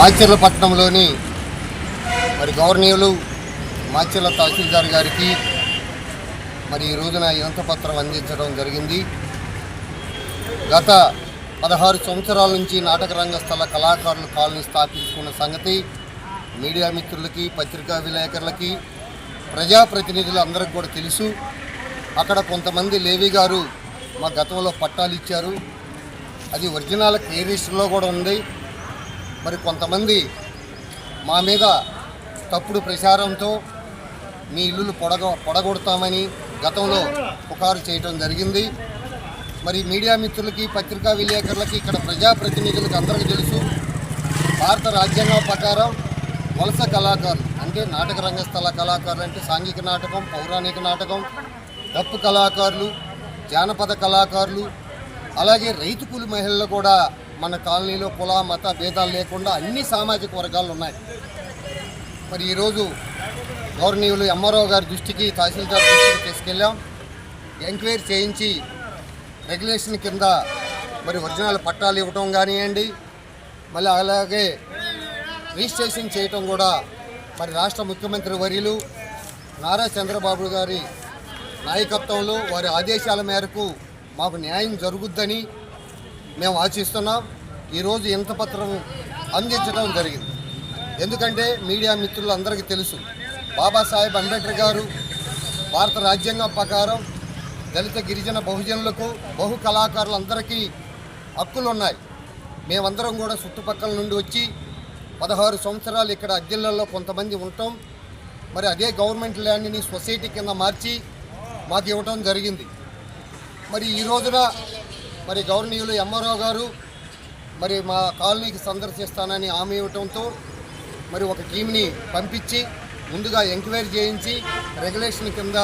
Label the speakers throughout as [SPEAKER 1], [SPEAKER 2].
[SPEAKER 1] మాచర్లపట్నంలోని మరి గౌరవనీయులు మాచర్ల తహసీల్దార్ గారికి మరి ఈ రోజున పత్రం అందించడం జరిగింది. గత పదహారు సంవత్సరాల నుంచి నాటక రంగస్థల కళాకారులు కాలనీ స్థాపించుకున్న సంగతి మీడియా మిత్రులకి పత్రికా విలేకరులకి ప్రజాప్రతినిధులు అందరికి కూడా తెలుసు. అక్కడ కొంతమంది లేవి గారు మా గతంలో పట్టాలు ఇచ్చారు. అది ఒరిజినల్ కేరీస్లో కూడా ఉంది. మరి కొంతమంది మా మీద తప్పుడు ప్రచారంతో మీ ఇల్లులు పొడగ పొడగొడతామని గతంలో పుకారు చేయటం జరిగింది. మరి మీడియా మిత్రులకి పత్రికా విలేకరులకి ఇక్కడ ప్రజాప్రతినిధులకు అందరికీ తెలుసు భారత రాజ్యాంగం ప్రకారం వలస కళాకారులు అంటే నాటక రంగస్థల కళాకారులు అంటే సాంఘిక నాటకం పౌరాణిక నాటకం డప్పు కళాకారులు జానపద కళాకారులు అలాగే రైతు కూలి మహిళలు కూడా మన కాలనీలో కుల మత భేదాలు లేకుండా అన్ని సామాజిక వర్గాలు ఉన్నాయి. మరి ఈరోజు గౌరవనీయులు ఎంఆర్ఓ గారి దృష్టికి తహసీల్దార్ దృష్టికి తీసుకెళ్ళాం. ఎంక్వైరీ చేయించి రెగ్యులేషన్ కింద మరి ఒరిజినల్ పట్టాలు ఇవ్వటం కానివ్వండి మళ్ళీ అలాగే రిజిస్ట్రేషన్ చేయటం కూడా మరి రాష్ట్ర ముఖ్యమంత్రి వర్యులు నారా చంద్రబాబు గారి నాయకత్వంలో వారి ఆదేశాల మేరకు మాకు న్యాయం జరుగుద్దని మేము ఆశిస్తున్నాం ఈరోజు ఇంత పత్రం అందించడం జరిగింది. ఎందుకంటే మీడియా మిత్రులందరికీ తెలుసు బాబాసాహెబ్ అంబేద్కర్ గారు భారత రాజ్యాంగం ప్రకారం దళిత గిరిజన బహుజనులకు బహు కళాకారులందరికీ హక్కులు ఉన్నాయి మేమందరం కూడా చుట్టుపక్కల నుండి వచ్చి పదహారు సంవత్సరాలు ఇక్కడ అద్దెళ్ళలో కొంతమంది ఉంటాం. మరి అదే గవర్నమెంట్ ల్యాండ్ని సొసైటీ కింద మార్చి మాకు ఇవ్వటం జరిగింది. మరి ఈ రోజున మరి గౌరవనీయులు ఎంఆర్ఓ గారు మరి మా కాలనీకి సందర్శిస్తానని హామీ ఇవ్వటంతో మరి ఒక టీంని పంపించి ముందుగా ఎంక్వైరీ చేయించి రెగ్యులేషన్ కింద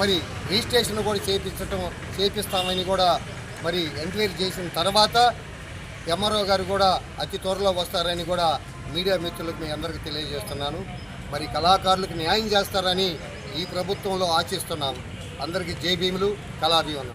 [SPEAKER 1] మరి రిజిస్ట్రేషన్ కూడా చేపించటం చేపిస్తామని కూడా మరి ఎంక్వైరీ చేసిన తర్వాత ఎంఆర్ఓ గారు కూడా అతి త్వరలో వస్తారని కూడా మీడియా మిత్రులకు మీ అందరికీ తెలియజేస్తున్నాను. మరి కళాకారులకు న్యాయం చేస్తారని ఈ ప్రభుత్వంలో ఆశిస్తున్నాము అందరికీ జై భీములు కళాభివనం.